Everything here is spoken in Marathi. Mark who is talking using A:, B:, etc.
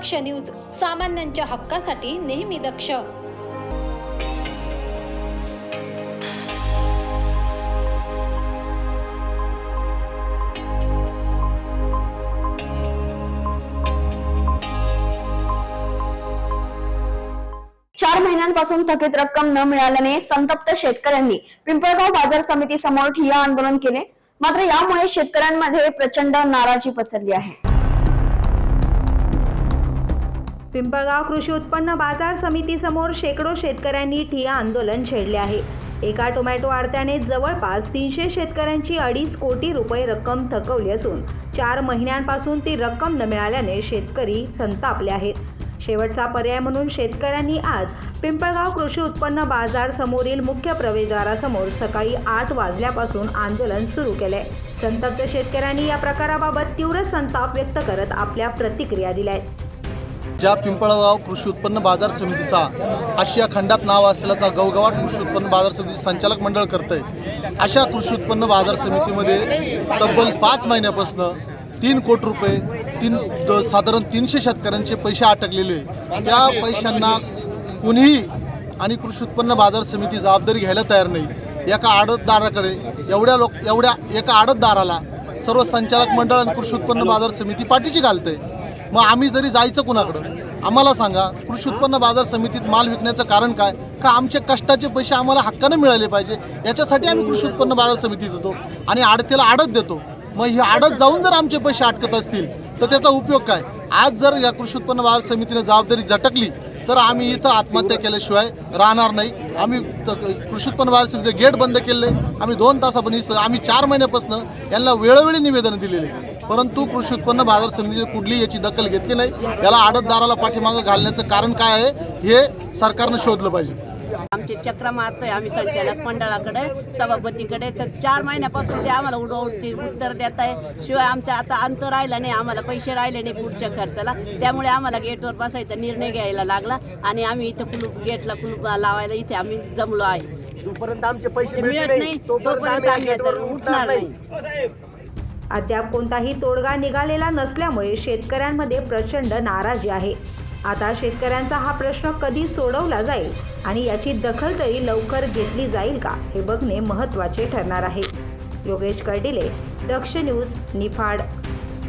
A: दक्ष न्यूज सामान्यांच्या हक्कासाठी नेहमी दक्ष.
B: चार महिन्यांपासून थकीत रक्कम न मिळाल्याने संतप्त शेतकऱ्यांनी पिंपळगाव बाजार समिती समोर ठिय्या आंदोलन केले. मात्र यामुळे शेतकऱ्यांमध्ये प्रचंड नाराजी पसरली आहे.
C: पिंपळगाव कृषी उत्पन्न बाजार समितीसमोर शेकडो शेतकऱ्यांनी ठिया आंदोलन छेडले आहे. एका टोमॅटो आडत्याने जवळपास तीनशे शेतकऱ्यांची अडीच कोटी रुपये रक्कम थकवली असून चार महिन्यांपासून ती रक्कम न मिळाल्याने शेतकरी संतापले आहेत. शेवटचा पर्याय म्हणून शेतकऱ्यांनी आज पिंपळगाव कृषी उत्पन्न बाजार समोरील मुख्य प्रवेशद्वारासमोर सकाळी आठ वाजल्यापासून आंदोलन सुरू केले संतप्त शेतकऱ्यांनी या प्रकाराबाबत तीव्र संताप व्यक्त करत आपल्या प्रतिक्रिया दिल्या आहेत
D: ज्या पिंपळगाव कृषी उत्पन्न बाजार समितीचा आशिया खंडात नाव असलेला गवगवाट कृषी उत्पन्न बाजार समिती संचालक मंडळ करतंय अशा कृषी उत्पन्न बाजार समितीमध्ये तब्बल पाच महिन्यापासून तीन कोटी रुपये तीन द- साधारण तीनशे शेतकऱ्यांचे पैसे अटकलेले त्या पैशांना कुणीही आणि कृषी उत्पन्न बाजार समिती जबाबदारी घ्यायला तयार नाही. एका आडतदाराकडे एवढ्या लोक एवढ्या एका आडतदाराला सर्व संचालक मंडळ आणि कृषी उत्पन्न बाजार समिती पाठीची घालते मग आम्ही जरी जायचं कुणाकडं आम्हाला सांगा कृषी उत्पन्न बाजार समितीत माल विकण्याचं कारण काय? का आमचे कष्टाचे पैसे आम्हाला हक्कानं मिळाले पाहिजे? याच्यासाठी आम्ही कृषी उत्पन्न बाजार समितीत येतो आणि आडतीला आडत देतो. मग ही आडत जाऊन जर आमचे पैसे अटकत असतील तर त्याचा उपयोग काय? आज जर या कृषी उत्पन्न बाजार समितीने जबाबदारी झटकली तर आम्ही इथं आत्महत्या केल्याशिवाय राहणार नाही. आम्ही कृषी उत्पन्न बाजार समितीचे गेट बंद केले. आम्ही दोन तासापर्यंत आम्ही चार महिन्यापासून यांना वेळोवेळी निवेदन दिलेले. परंतु कृषी उत्पन्न बाजार समितीने कुठलीही याची दखल घेतली नाही. याला आडतदाराला पाठीमागं घालण्याचं कारण काय आहे हे सरकारनं शोधलं पाहिजे.
E: आमचे चक्र मारतोय आम्ही संचालक मंडळाकडे सभापतीकडे. तर चार महिन्यापासून ते आम्हाला उडवते उत्तर देत आहे. शिवाय आमचा आता अंत राहिला नाही आम्हाला पैसे राहिले नाही पुढच्या खर्चाला. त्यामुळे आम्हाला गेटवर बसायचा निर्णय घ्यायला लागला आणि आम्ही इथं कुलूप गेटला कुलूप लावायला इथे आम्ही जमलो आहे.
F: जोपर्यंत आमचे पैसे
E: ते
F: मिळत नाही तोपर्यंत आम्ही उठणार नाही.
E: नाही.
C: अद्याप कोणताही तोडगा निघालेला नसल्यामुळे शेतकऱ्यांमध्ये प्रचंड नाराजी आहे. आता शेतकऱ्यांचा हा प्रश्न कधी सोडवला जाईल आणि याची दखल तरी लवकर घेतली जाईल का हे बघणे महत्त्वाचे ठरणार आहे. योगेश कर्डिले दक्ष न्यूज निफाड.